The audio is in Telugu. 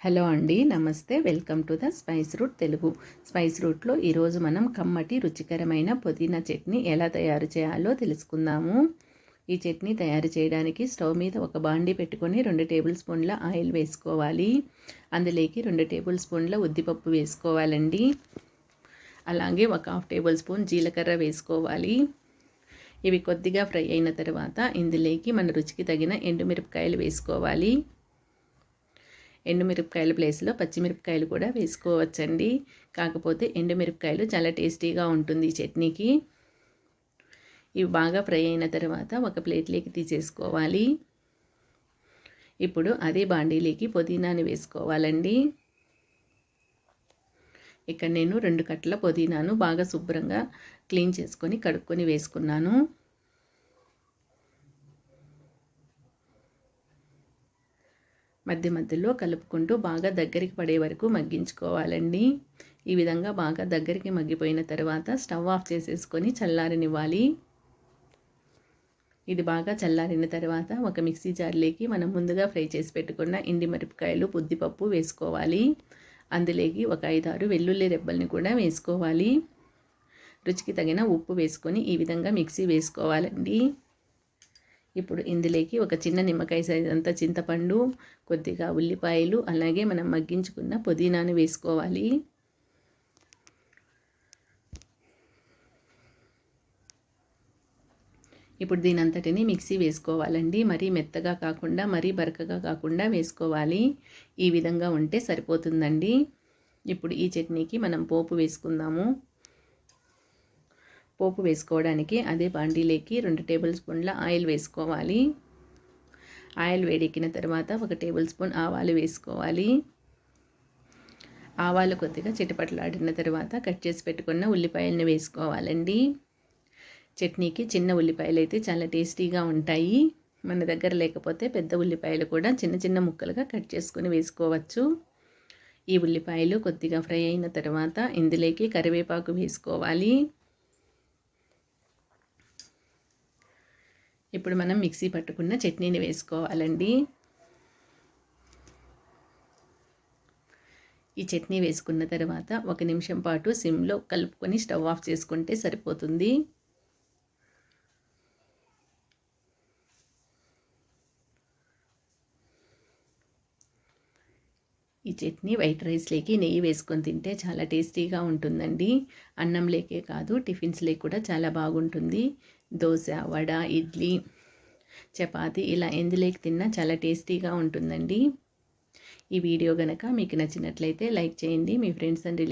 హలో అండి నమస్తే. Welcome to the spice route Telugu. Spice రూట్లో ఈరోజు మనం కమ్మటి రుచికరమైన పుదీనా చట్నీ ఎలా తయారు చేయాలో తెలుసుకుందాము. ఈ చట్నీ తయారు చేయడానికి స్టవ్ మీద ఒక బాండి పెట్టుకొని రెండు టేబుల్ స్పూన్ల ఆయిల్ వేసుకోవాలి. అందులోకి రెండు టేబుల్ స్పూన్ల ఉద్దిపప్పు వేసుకోవాలండి. అలాగే ఒక హాఫ్ టేబుల్ స్పూన్ జీలకర్ర వేసుకోవాలి. ఇవి కొద్దిగా ఫ్రై అయిన తర్వాత ఇందులోకి మన రుచికి తగిన ఎండుమిరపకాయలు వేసుకోవాలి. ఎండుమిరపకాయల ప్లేస్లో పచ్చిమిరపకాయలు కూడా వేసుకోవచ్చండి. కాకపోతే ఎండుమిరపకాయలు చాలా టేస్టీగా ఉంటుంది చట్నీకి. ఇవి బాగా ఫ్రై అయిన తర్వాత ఒక ప్లేట్లోకి తీసేసుకోవాలి. ఇప్పుడు అదే బాండీలోకి పుదీనాని వేసుకోవాలండి. ఇక్కడ నేను రెండు కట్టల పుదీనాను బాగా శుభ్రంగా క్లీన్ చేసుకొని కడుక్కొని వేసుకున్నాను. మధ్య మధ్యలో కలుపుకుంటూ బాగా దగ్గరికి పడే వరకు మగ్గించుకోవాలండి. ఈ విధంగా బాగా దగ్గరికి మగ్గిపోయిన తర్వాత స్టవ్ ఆఫ్ చేసేసుకొని చల్లారనివ్వాలి. ఇది బాగా చల్లారిన తర్వాత ఒక మిక్సీ జార్లోకి మనం ముందుగా ఫ్రై చేసి పెట్టుకున్న ఇండి మిరపకాయలు పుద్దిపప్పు వేసుకోవాలి. అందులోకి ఒక ఐదారు వెల్లుల్లి రెబ్బల్ని కూడా వేసుకోవాలి. రుచికి తగిన ఉప్పు వేసుకొని ఈ విధంగా మిక్సీ వేసుకోవాలండి. ఇప్పుడు ఇందులోకి ఒక చిన్న నిమ్మకాయ సైజ్ అంతా చింతపండు కొద్దిగా ఉల్లిపాయలు అలాగే మనం మగ్గించుకున్న పుదీనాను వేసుకోవాలి. ఇప్పుడు దీని అంతటిని మిక్సీ వేసుకోవాలండి. మరీ మెత్తగా కాకుండా మరీ బరకగా కాకుండా వేసుకోవాలి. ఈ విధంగా ఉంటే సరిపోతుందండి. ఇప్పుడు ఈ చట్నీకి మనం పోపు వేసుకుందాము. పోపు వేసుకోవడానికి అదే బాండీలోకి రెండు టేబుల్ స్పూన్ల ఆయిల్ వేసుకోవాలి. ఆయిల్ వేడెక్కిన తర్వాత ఒక టేబుల్ స్పూన్ ఆవాలు వేసుకోవాలి. ఆవాలు కొద్దిగా చిటపట్లాడిన తర్వాత కట్ చేసి పెట్టుకున్న ఉల్లిపాయలను వేసుకోవాలండి. చట్నీకి చిన్న ఉల్లిపాయలు అయితే చాలా టేస్టీగా ఉంటాయి. మన దగ్గర లేకపోతే పెద్ద ఉల్లిపాయలు కూడా చిన్న చిన్న ముక్కలుగా కట్ చేసుకుని వేసుకోవచ్చు. ఈ ఉల్లిపాయలు కొద్దిగా ఫ్రై అయిన తర్వాత ఇందులోకి కరివేపాకు వేసుకోవాలి. ఇప్పుడు మనం మిక్సీ పట్టుకున్న చట్నీని వేసుకోవాలండి. ఈ చట్నీ వేసుకున్న తర్వాత ఒక నిమిషం పాటు సిమ్లో కలుపుకొని స్టవ్ ఆఫ్ చేసుకుంటే సరిపోతుంది. ఈ చట్నీ వైట్ రైస్లోకి నెయ్యి వేసుకొని తింటే చాలా టేస్టీగా ఉంటుందండి. అన్నంలేకే కాదు టిఫిన్స్లోకి కూడా చాలా బాగుంటుంది. దోశ వడ ఇడ్లీ చపాతి ఇలా ఎందులోకి తిన్నా చాలా టేస్టీగా ఉంటుందండి. ఈ వీడియో కనుక మీకు నచ్చినట్లయితే లైక్ చేయండి. మీ ఫ్రెండ్స్ అండ్